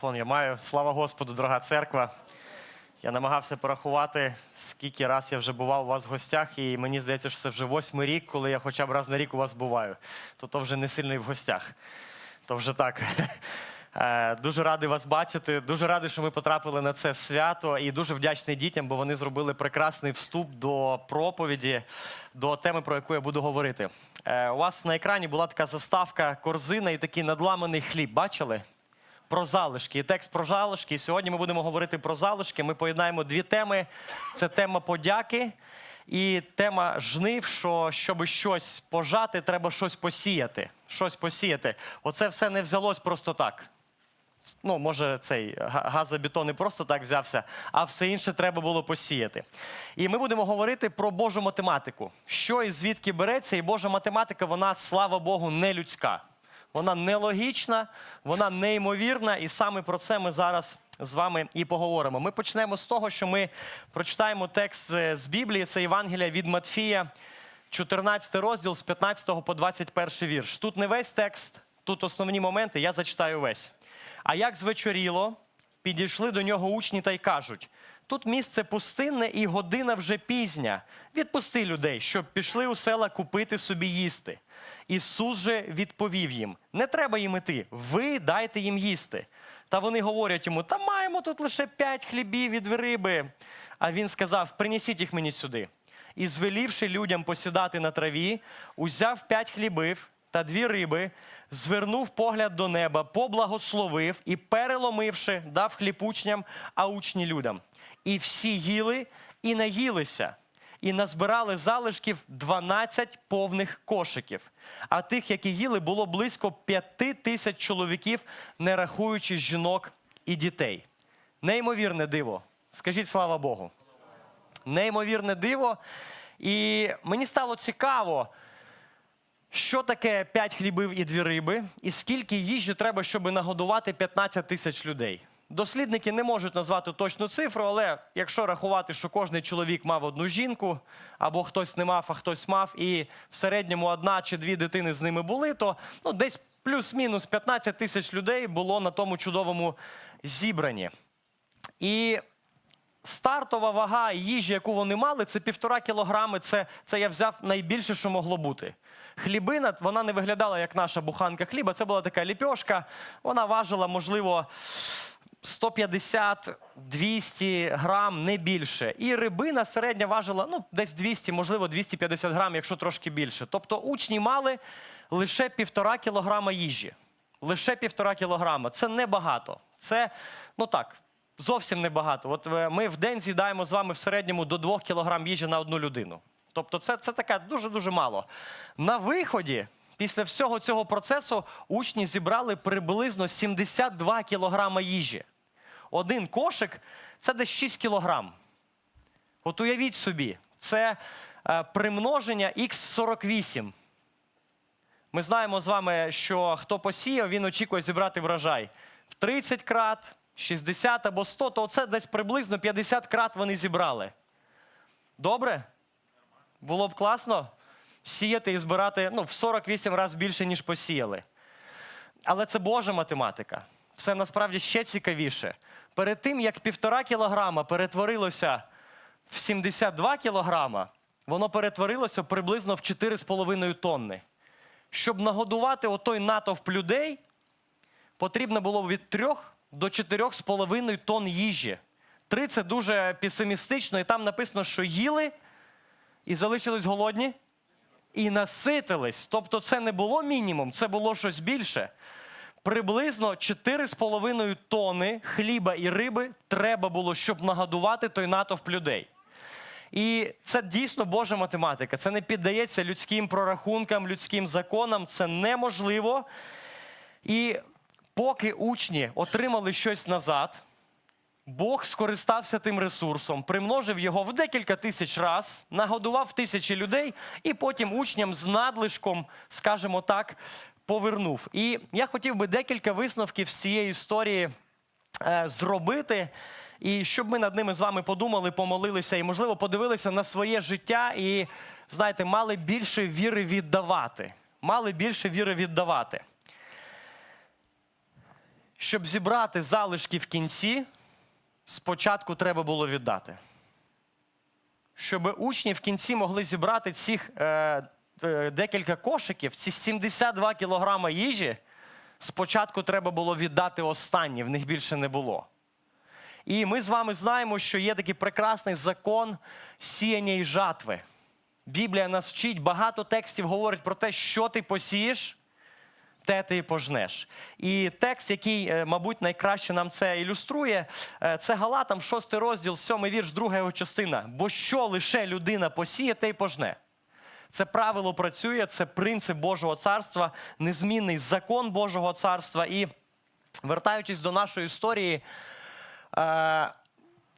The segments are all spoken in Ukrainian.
Фон я маю. Слава Господу, дорога церква. Я намагався порахувати, скільки раз я вже бував у вас в гостях, і мені здається, що це вже восьмий рік, коли я хоча б раз на рік у вас буваю. То то вже не сильно і в гостях. То вже так. Е, Дуже радий вас бачити. Дуже радий, що ми потрапили на це свято, і дуже вдячний дітям, бо вони зробили прекрасний вступ до проповіді, до теми, про яку я буду говорити. Е, У вас на екрані була така заставка корзина і такий надламаний хліб. Бачили? Про залишки. І текст про залишки. І сьогодні ми будемо говорити про залишки. Ми поєднаємо дві теми: це тема подяки і тема жнив. Що щоб щось пожати, треба щось посіяти. Щось посіяти. Оце все не взялось просто так. Ну, може, цей газобетон не просто так взявся, а все інше треба було посіяти. І ми будемо говорити про Божу математику. Що і звідки береться, і Божа математика, вона, слава Богу, не людська. Вона нелогічна, вона неймовірна, і саме про це ми зараз з вами і поговоримо. Ми почнемо з того, що ми прочитаємо текст з Біблії, це Євангелія від Матфія, 14 розділ з 15 по 21 вірш. Тут не весь текст, тут основні моменти, я зачитаю весь. А як звечоріло, підійшли до нього учні та й кажуть: тут місце пустинне і година вже пізня. Відпусти людей, щоб пішли у села купити собі їсти. Ісус же відповів їм: Не треба їм іти, ви дайте їм їсти. Та вони говорять йому: Та маємо тут лише п'ять хлібів від риби. А він сказав: Принесіть їх мені сюди. І, звелівши людям посідати на траві, узяв п'ять хлібів та дві риби, звернув погляд до неба, поблагословив і, переломивши, дав хліб учням, а учні людям. І всі їли і наїлися, і назбирали залишків 12 повних кошиків. А тих, які їли, було близько п'яти тисяч чоловіків, не рахуючи жінок і дітей. Неймовірне диво. Скажіть слава Богу неймовірне диво. І мені стало цікаво, що таке 5 хлібів і 2 риби, і скільки їжі треба, щоб нагодувати 15 тисяч людей. Дослідники не можуть назвати точну цифру, але якщо рахувати, що кожний чоловік мав одну жінку, або хтось не мав, а хтось мав, і в середньому одна чи дві дитини з ними були, то ну, десь плюс-мінус 15 тисяч людей було на тому чудовому зібранні. І стартова вага їжі, яку вони мали, це півтора кілограми. Це, це я взяв найбільше, що могло бути. Хлібина, вона не виглядала як наша буханка хліба. Це була така ліпьошка. Вона важила, можливо, 150-200 грам, не більше. І рибина середня важила ну, десь 200, можливо, 250 грам, якщо трошки більше. Тобто учні мали лише півтора кілограма їжі. Лише півтора кілограма. Це небагато. Це, ну так, зовсім небагато. От е, ми в день з'їдаємо з вами в середньому до 2 кілограм їжі на одну людину. Тобто це, це таке дуже-дуже мало. На виході, після всього цього процесу, учні зібрали приблизно 72 кілограма їжі. Один кошик це десь 6 кілограм. От уявіть собі, це е, примноження х48. Ми знаємо з вами, що хто посіяв, він очікує зібрати врожай в 30 крат, 60 або 100, то це десь приблизно 50 крат вони зібрали. Добре? Було б класно сіяти і збирати ну, в 48 разів більше, ніж посіяли. Але це Божа математика. Все насправді ще цікавіше. Перед тим, як півтора кілограма перетворилося в 72 кілограма, воно перетворилося приблизно в 4,5 тонни. Щоб нагодувати отой натовп людей, потрібно було від 3 до 4,5 тонн їжі. Три це дуже песимістично, і там написано, що їли і залишились голодні, і наситились. Тобто це не було мінімум, це було щось більше. Приблизно 4,5 тонни хліба і риби треба було, щоб нагодувати той натовп людей. І це дійсно Божа математика. Це не піддається людським прорахункам, людським законам. Це неможливо. І поки учні отримали щось назад, Бог скористався тим ресурсом, примножив його в декілька тисяч раз, нагодував тисячі людей, і потім учням з надлишком, скажімо так, повернув. І я хотів би декілька висновків з цієї історії е, зробити. І щоб ми над ними з вами подумали, помолилися і, можливо, подивилися на своє життя і, знаєте, мали більше віри віддавати. Мали більше віри віддавати. щоб зібрати залишки в кінці, спочатку треба було віддати. Щоб учні в кінці могли зібрати цих е, е, декілька кошиків, ці 72 кілограма їжі, спочатку треба було віддати останнє, в них більше не було. І ми з вами знаємо, що є такий прекрасний закон сіяння і жатви. Біблія нас вчить, багато текстів говорить про те, що ти посієш, те ти пожнеш. І текст, який, е, мабуть, найкраще нам це ілюструє, е, це Галатам, 6 розділ, 7 вірш, друга його частина. Бо що лише людина посіє, те й пожне. Це правило працює, це принцип Божого царства, незмінний закон Божого царства. І вертаючись до нашої історії, е,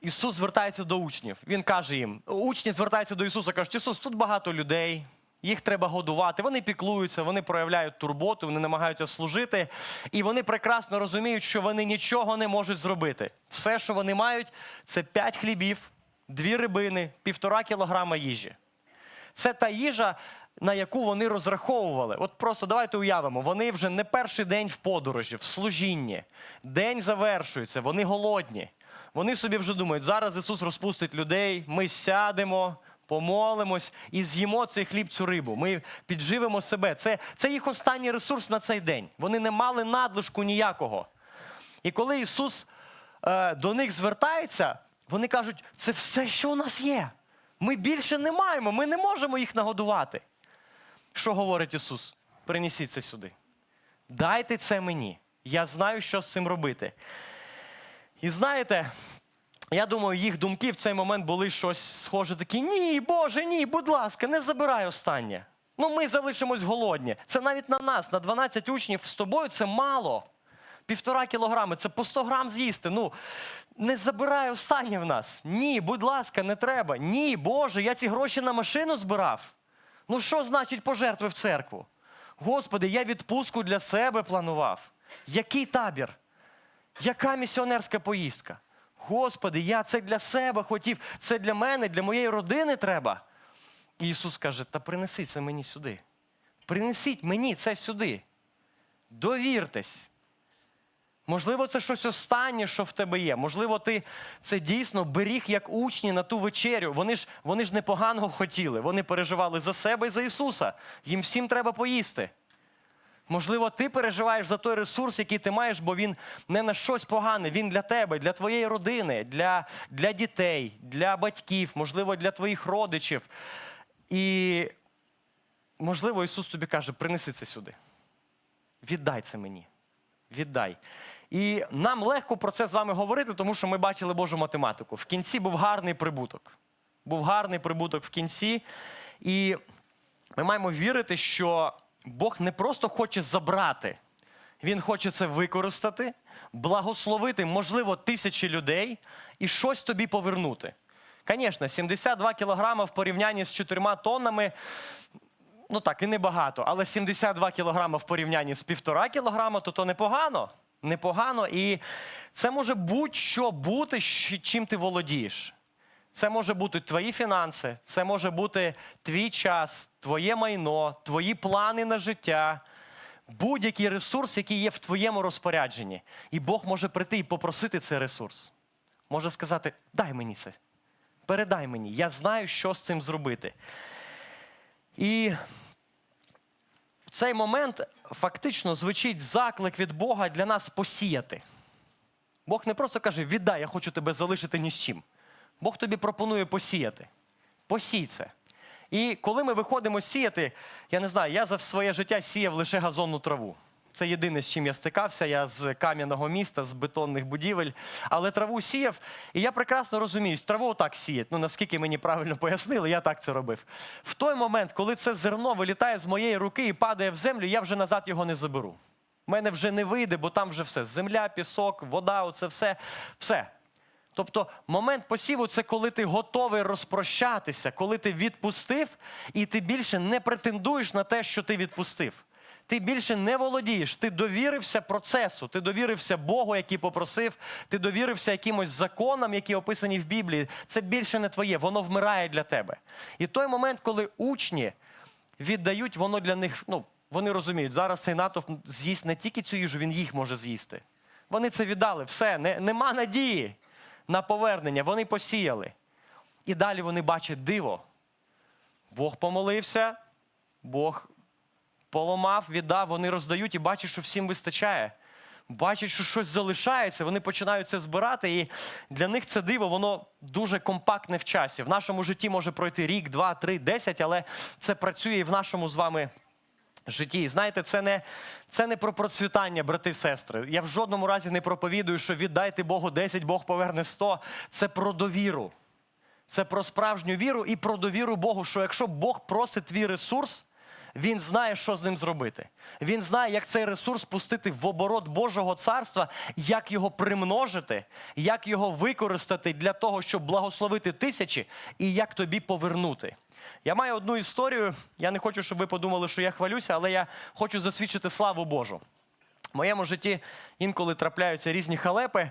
Ісус звертається до учнів. Він каже їм: учні звертаються до Ісуса, кажуть, Ісус, тут багато людей, їх треба годувати. Вони піклуються, вони проявляють турботу, вони намагаються служити. І вони прекрасно розуміють, що вони нічого не можуть зробити. Все, що вони мають, це п'ять хлібів, дві рибини, півтора кілограма їжі. Це та їжа, на яку вони розраховували. От просто давайте уявимо, вони вже не перший день в подорожі, в служінні. День завершується, вони голодні. Вони собі вже думають, зараз Ісус розпустить людей, ми сядемо, помолимось і з'їмо цей хліб, цю рибу. Ми підживемо себе. Це, це їх останній ресурс на цей день. Вони не мали надлишку ніякого. І коли Ісус е, до них звертається, вони кажуть, це все, що у нас є. Ми більше не маємо, ми не можемо їх нагодувати. Що говорить Ісус? Принесіть це сюди. Дайте це мені. Я знаю, що з цим робити. І знаєте, я думаю, їх думки в цей момент були щось схоже такі: ні, Боже, ні, будь ласка, не забирай останнє. Ну, ми залишимось голодні. Це навіть на нас, на 12 учнів з тобою це мало. Півтора кілограми, це по 100 грам з'їсти. Ну, не забирай останнє в нас. Ні, будь ласка, не треба. Ні, Боже, я ці гроші на машину збирав. Ну що значить пожертви в церкву? Господи, я відпустку для себе планував. Який табір? Яка місіонерська поїздка? Господи, я це для себе хотів, це для мене, для моєї родини треба. І Ісус каже: та принеси це мені сюди. Принесіть мені це сюди. Довіртесь. Можливо, це щось останнє, що в тебе є. Можливо, ти це дійсно беріг як учні на ту вечерю. Вони ж, вони ж непоганого хотіли. Вони переживали за себе і за Ісуса. Їм всім треба поїсти. Можливо, ти переживаєш за той ресурс, який ти маєш, бо він не на щось погане, він для тебе, для твоєї родини, для, для дітей, для батьків, можливо, для твоїх родичів. І, можливо, Ісус тобі каже: принеси це сюди. Віддай це мені. Віддай. І нам легко про це з вами говорити, тому що ми бачили Божу математику. В кінці був гарний прибуток. Був гарний прибуток в кінці. І ми маємо вірити, що Бог не просто хоче забрати, Він хоче це використати, благословити, можливо, тисячі людей і щось тобі повернути. Звісно, 72 кілограма в порівнянні з 4 тоннами. Ну так, і небагато, але 72 кілограма в порівнянні з півтора кілограма, то то непогано. Непогано. І це може будь-що бути, чим ти володієш. Це може бути твої фінанси, це може бути твій час, твоє майно, твої плани на життя, будь-який ресурс, який є в твоєму розпорядженні. І Бог може прийти і попросити цей ресурс. Може сказати: дай мені це, передай мені, я знаю, що з цим зробити. І в цей момент фактично звучить заклик від Бога для нас посіяти. Бог не просто каже, віддай, я хочу тебе залишити ні з чим. Бог тобі пропонує посіяти. Посій це. І коли ми виходимо сіяти, я не знаю, я за своє життя сіяв лише газонну траву. Це єдине, з чим я стикався. Я з кам'яного міста, з бетонних будівель. Але траву сіяв, і я прекрасно розумію, траву отак сіять. Ну наскільки мені правильно пояснили, я так це робив. В той момент, коли це зерно вилітає з моєї руки і падає в землю, я вже назад його не заберу. У мене вже не вийде, бо там вже все: земля, пісок, вода, оце все. Все. Тобто момент посіву це коли ти готовий розпрощатися, коли ти відпустив, і ти більше не претендуєш на те, що ти відпустив. Ти більше не володієш, ти довірився процесу, ти довірився Богу, який попросив, ти довірився якимось законам, які описані в Біблії. Це більше не твоє, воно вмирає для тебе. І той момент, коли учні віддають, воно для них, ну, вони розуміють, зараз цей натовп з'їсть не тільки цю їжу, він їх може з'їсти. Вони це віддали. Все, не, нема надії на повернення. Вони посіяли. І далі вони бачать диво. Бог помолився, Бог поламав, віддав, вони роздають і бачать, що всім вистачає. Бачать, що щось залишається, вони починають це збирати, і для них це диво, воно дуже компактне в часі. В нашому житті може пройти рік, два, три, десять, але це працює і в нашому з вами житті. І знаєте, це не, це не про процвітання, брати і сестри. Я в жодному разі не проповідую, що віддайте Богу 10, Бог поверне 100. Це про довіру. Це про справжню віру і про довіру Богу, що якщо Бог просить твій ресурс, він знає, що з ним зробити. Він знає, як цей ресурс пустити в оборот Божого царства, як його примножити, як його використати для того, щоб благословити тисячі, і як тобі повернути. Я маю одну історію. Я не хочу, щоб ви подумали, що я хвалюся, але я хочу засвідчити славу Божу. В моєму житті інколи трапляються різні халепи.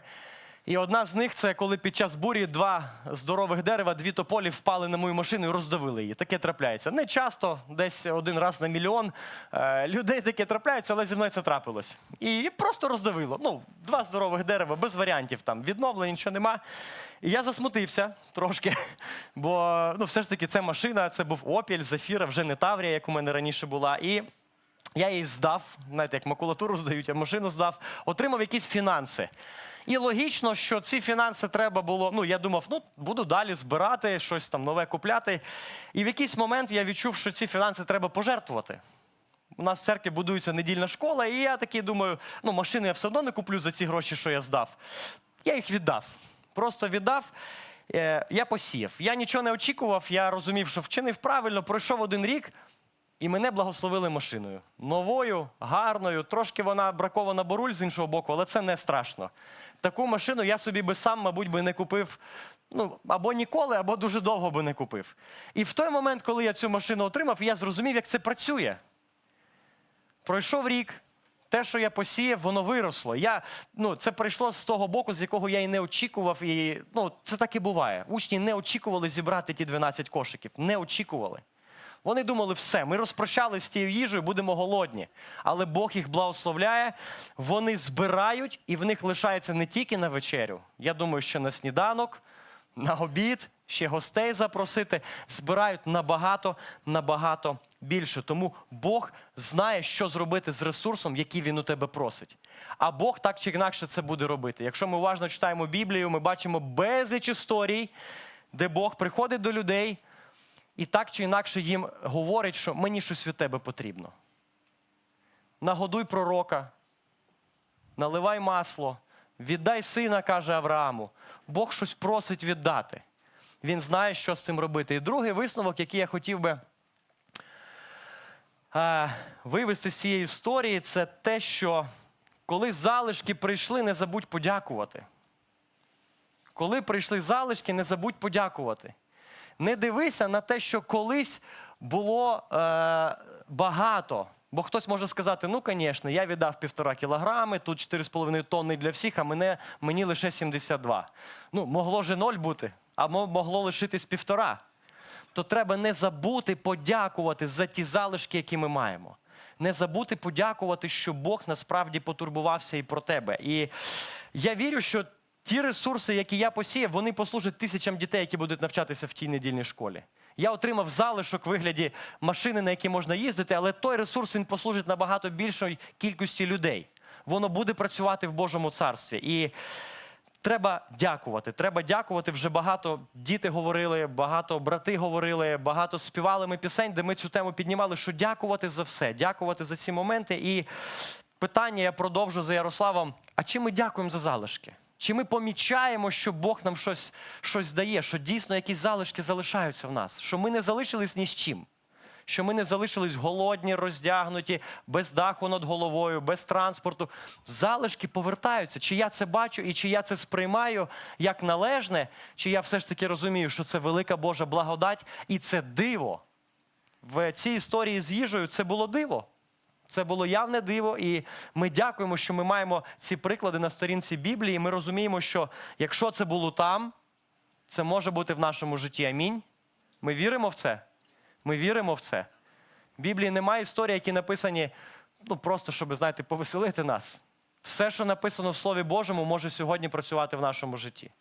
І одна з них це коли під час бурі два здорових дерева, дві тополі впали на мою машину і роздавили її. Таке трапляється. Не часто, десь один раз на мільйон е, людей таке трапляється, але зі мною це трапилось. І просто роздавило. Ну, два здорових дерева, без варіантів там відновлення, нічого нема. І я засмутився трошки, бо ну, все ж таки це машина, це був Опіль, Зафіра, вже не Таврія, як у мене раніше була. І я її здав, знаєте, як макулатуру здають, я машину здав, отримав якісь фінанси. І логічно, що ці фінанси треба було. Ну, я думав, ну буду далі збирати, щось там нове купляти. І в якийсь момент я відчув, що ці фінанси треба пожертвувати. У нас в церкві будується недільна школа, і я такий думаю, ну машину я все одно не куплю за ці гроші, що я здав. Я їх віддав. Просто віддав. Е, Я посіяв. Я нічого не очікував, я розумів, що вчинив правильно, пройшов один рік. І мене благословили машиною. Новою, гарною, трошки вона бракована боруль з іншого боку, але це не страшно. Таку машину я собі би сам, мабуть, би не купив ну, або ніколи, або дуже довго би не купив. І в той момент, коли я цю машину отримав, я зрозумів, як це працює. Пройшов рік, те, що я посіяв, воно виросло. Я, ну, це прийшло з того боку, з якого я і не очікував. І, ну, це так і буває. Учні не очікували зібрати ті 12 кошиків. Не очікували. Вони думали, все, ми розпрощалися з тією їжею, будемо голодні. Але Бог їх благословляє, вони збирають, і в них лишається не тільки на вечерю. Я думаю, що на сніданок, на обід, ще гостей запросити, збирають набагато, набагато більше. Тому Бог знає, що зробити з ресурсом, який він у тебе просить. А Бог так чи інакше це буде робити. Якщо ми уважно читаємо Біблію, ми бачимо безліч історій, де Бог приходить до людей і так чи інакше їм говорить, що мені щось від тебе потрібно. Нагодуй пророка, наливай масло, віддай сина, каже Аврааму. Бог щось просить віддати. Він знає, що з цим робити. І другий висновок, який я хотів би е, вивести з цієї історії, це те, що коли залишки прийшли, не забудь подякувати. Коли прийшли залишки, не забудь подякувати. Не дивися на те, що колись було е, багато. Бо хтось може сказати: ну, звісно, я віддав півтора кілограми, тут 4,5 тонни для всіх, а мене, мені лише 72. Ну, могло же ноль бути, а могло лишитись півтора. То треба не забути подякувати за ті залишки, які ми маємо. Не забути подякувати, що Бог насправді потурбувався і про тебе. І я вірю, що ті ресурси, які я посіяв, вони послужать тисячам дітей, які будуть навчатися в тій недільній школі. Я отримав залишок в вигляді машини, на якій можна їздити, але той ресурс він послужить набагато більшої кількості людей. Воно буде працювати в Божому царстві. І Треба дякувати. Треба дякувати. Вже багато діти говорили, багато брати говорили, багато співали ми пісень, де ми цю тему піднімали, що дякувати за все, дякувати за ці моменти. І питання я продовжу за Ярославом: а чи ми дякуємо за залишки? Чи ми помічаємо, що Бог нам щось, щось дає, що дійсно якісь залишки залишаються в нас, що ми не залишились ні з чим? що ми не залишились голодні, роздягнуті, без даху над головою, без транспорту. Залишки повертаються. Чи я це бачу і чи я це сприймаю як належне, чи я все ж таки розумію, що це велика Божа благодать і це диво. В цій історії з їжею це було диво. Це було явне диво, і ми дякуємо, що ми маємо ці приклади на сторінці Біблії. Ми розуміємо, що якщо це було там, це може бути в нашому житті. Амінь. Ми віримо в це. Ми віримо в це. В Біблії немає історій, які написані ну, просто, щоб, знаєте, повеселити нас. Все, що написано в Слові Божому, може сьогодні працювати в нашому житті.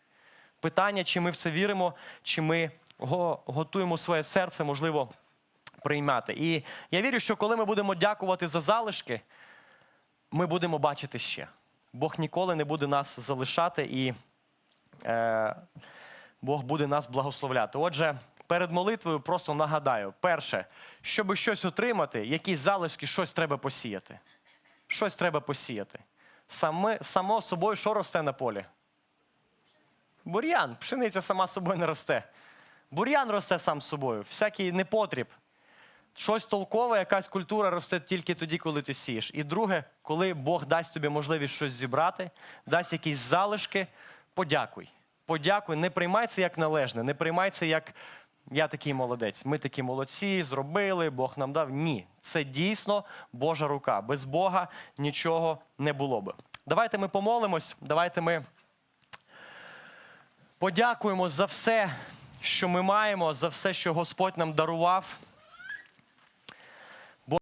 Питання, чи ми в це віримо, чи ми готуємо своє серце, можливо, приймати. І я вірю, що коли ми будемо дякувати за залишки, ми будемо бачити ще. Бог ніколи не буде нас залишати і е, Бог буде нас благословляти. Отже, перед молитвою просто нагадаю: перше, щоб щось отримати, якісь залишки, щось треба посіяти. Щось треба посіяти. Саме, само собою, що росте на полі? Бур'ян, пшениця сама собою не росте. Бур'ян росте сам собою, всякий непотріб. Щось толкове, якась культура росте тільки тоді, коли ти сієш. І друге, коли Бог дасть тобі можливість щось зібрати, дасть якісь залишки, подякуй. Подякуй, не приймай це як належне, не приймай це як я такий молодець. Ми такі молодці, зробили, Бог нам дав. Ні, це дійсно Божа рука. Без Бога нічого не було би. Давайте ми помолимось, давайте ми подякуємо за все, що ми маємо, за все, що Господь нам дарував.